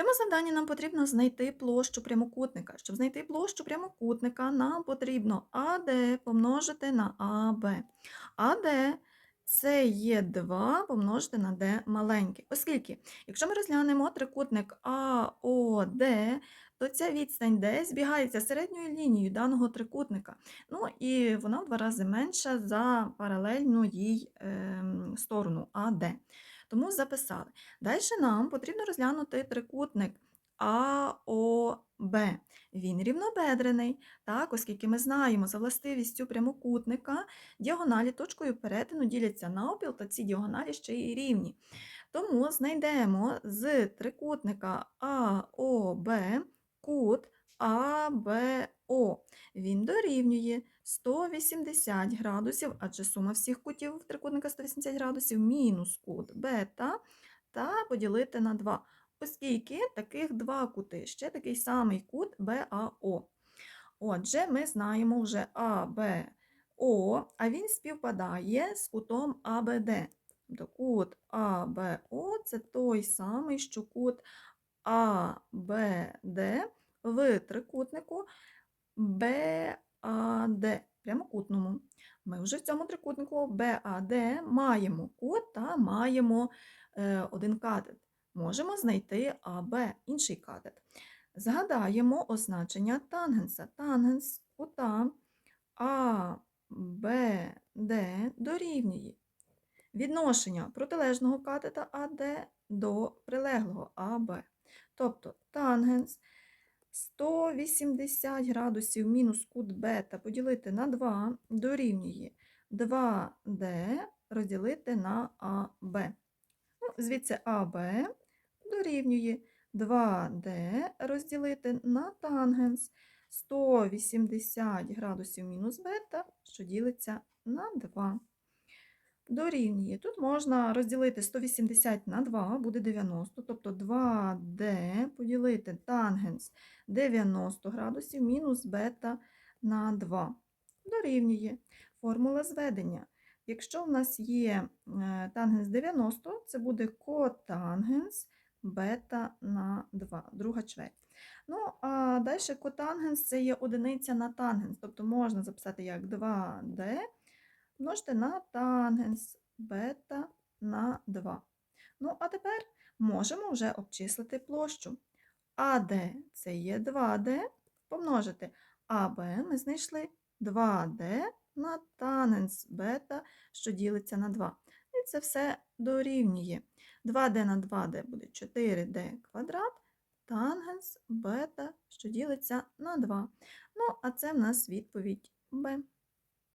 цьому завданні нам потрібно знайти площу прямокутника. Щоб знайти площу прямокутника, нам потрібно АД помножити на АБ. АД це є 2 помножити на D маленьке. Оскільки, якщо ми розглянемо трикутник АОД, то ця відстань D збігається середньою лінією даного трикутника. Ну і вона в два рази менша за паралельну їй ем, сторону АД. Тому записали. Далі нам потрібно розглянути трикутник АОБ. Він рівнобедрений, так, оскільки ми знаємо за властивістю прямокутника, діагоналі точкою перетину діляться навпіл, та ці діагоналі ще й рівні. Тому знайдемо з трикутника АОБ кут АБО. Він дорівнює 180 градусів, адже сума всіх кутів трикутника 180 градусів мінус кут бета та поділити на 2, оскільки таких два кути, ще такий самий кут БАО. Отже, ми знаємо вже АБО, а він співпадає з кутом АБД. Тобто кут АБО це той самий, що кут АБД в трикутнику БАД, прямокутному. Ми вже в цьому трикутнику БАД маємо кут та маємо е, один катет. Можемо знайти АБ, інший катет. Згадаємо означення тангенса. Тангенс кута АБД дорівнює відношення протилежного катета АД до прилеглого АБ. Тобто тангенс 180 градусів мінус кут бета поділити на 2 дорівнює 2D розділити на АБ. Ну, звідси АБ дорівнює 2D розділити на тангенс 180 градусів мінус бета, що ділиться на 2. Дорівнює. Тут можна розділити 180 на 2, буде 90, тобто 2D поділити тангенс 90 градусів мінус бета на 2. Дорівнює. Формула зведення. Якщо в нас є е, тангенс 90, це буде котангенс бета на 2, друга чверть. Ну, а далі котангенс це є одиниця на тангенс, тобто можна записати як 2D множити на тангенс бета на 2. Ну, а тепер можемо вже обчислити площу. АД це є 2D, помножити АБ ми знайшли 2D на тангенс бета, що ділиться на 2. І це все дорівнює. 2D на 2D буде 4D квадрат, тангенс бета, що ділиться на 2. Ну, а це в нас відповідь Б.